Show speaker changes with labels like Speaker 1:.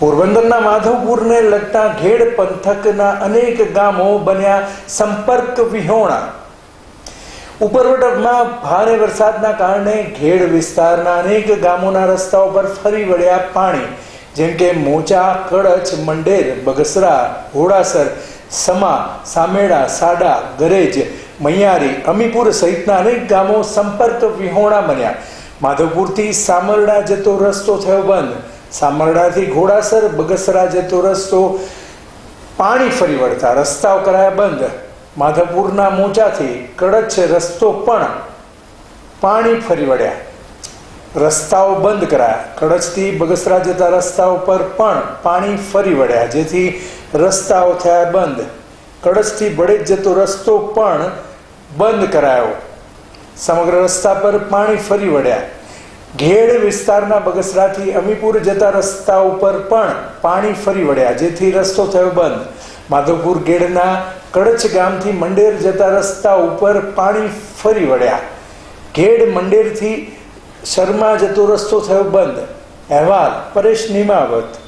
Speaker 1: પોરબંદરના માધવપુરને લગતા ઘેડ પંથકના અનેક ગામો બન્યા સંપર્ક વિહોણા. ઉપરવટમાં ભારે વરસાદના કારણે ઘેડ વિસ્તારના અનેક ગામોના રસ્તાઓ પર ફરી વળ્યા પાણી, જેમ કે મોચા કડચ મંડેર, બગસરા, ઘોડાસર, સમા, સામેડા, સાડા, ગરેજ, મૈયારી, અમીપુર સહિતના અનેક ગામો સંપર્ક વિહોણા બન્યા. માધવપુરથી સામરડા જતો રસ્તો થયો બંધ. સામરડાથી ઘોડાસર બગસરા જતો રસ્તો, પાણી ફરી વળતા રસ્તાઓ કરાયા બંધ. માધવપુરના મોચાથી કડચ રસ્તો પણ પાણી ફરી વળ્યા. રસ્તાઓ બંધ કરાયા. કડચથી બગસરા જતા રસ્તાઓ પર પણ પાણી ફરી વળ્યા, જેથી રસ્તાઓ થયા બંધ. કડચથી બળેજ જતો રસ્તો પણ બંધ કરાયો. સમગ્ર રસ્તા પર પાણી ફરી વળ્યા. ઘેડ વિસ્તારના બગસરાથી અમીપુર જતા રસ્તા ઉપર પણ પાણી ફરી વળ્યા, જેથી રસ્તો થયો બંધ. માધવપુર ગેડના કડચ ગામથી મંડેર જતા રસ્તા ઉપર પાણી ફરી વળ્યા. ઘેડ મંડેરથી શર્મા જતો રસ્તો થયો બંધ. અહેવાલ પરેશ નિમાવત.